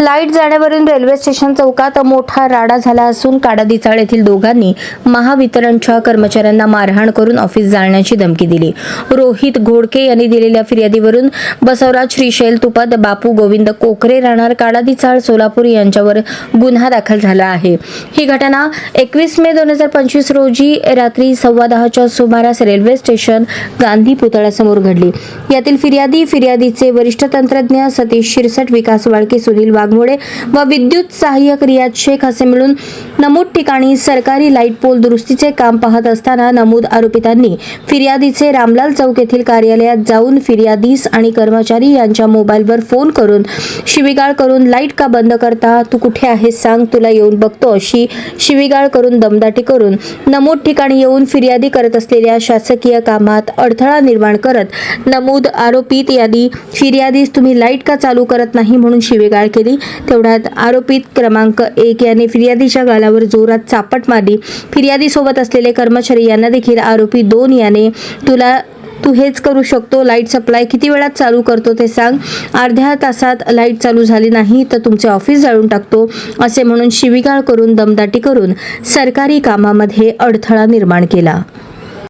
Light जाण्यावरून railway station चौकात मोठा राडा झाला असून काडादिचाळ येथील दोघांनी महावितरणच्या कर्मचाऱ्यांना मारहाण करून ऑफिस जाळण्याची धमकी दिली. रोहित घोडके यांनी दिलेल्या फिर्यादीवरून बसवराज श्रीशैल तुपद बापू गोविंद कोकरे राहणार काडादिचाळ सोलापूर यांच्यावर गुन्हा दाखल झाला आहे. ही घटना एकवीस मे दोन हजार पंचवीस रोजी रात्री सव्वा दहाच्या सुमारास रेल्वे स्टेशन गांधी पुतळ्यासमोर घडली. यातील फिर्यादी फिर्यादीचे वरिष्ठ तंत्रज्ञ सतीश शिरसट विकास वाळके सुनील वाघ वाघमोडे व विद्युत सहाय्यक रियाज शेख असे मिळून नमूद ठिकाणी सरकारी लाइट पोल दुरुस्तीचे काम पाहत असताना नमूद आरोपितांनी फिर्यादीचे रामलाल चौक येथील कार्यालयात जाऊन फिर्यादीस आणि कर्मचारी यांच्या मोबाईलवर फोन करून शिवीगाळ करून लाइट का बंद करता तू कुठे आहेस सांग तुला येऊन बघतो अशी शिवीगाळ करून दमदाटी करून नमूद ठिकाणी येऊन फिर्यादी करत असलेल्या शासकीय कामात अडथळा निर्माण करत नमूद आरोपित यांनी फिर्यादीस तुम्ही लाइट का चालू करत नाही? म्हणून शिवेगाळ केली. तेवढ्यात आरोपित क्रमांक एक याने फिर्यादीच्या गालावर जोरात चापट मारली. फिर्यादीसोबत असलेले कर्मचारी यांना देखील आरोपी दोन याने तुला तू हेच करू शकतो लाइट सप्लाय किती वेळात चालू करतो ते सांग. अर्ध्या तासात लाइट चालू झाली नाही तर तुमचे ऑफिस जाळून टाकतो असे म्हणून शिवीगाळ करून दमदाटी करून सरकारी कामामध्ये अडथळा निर्माण केला.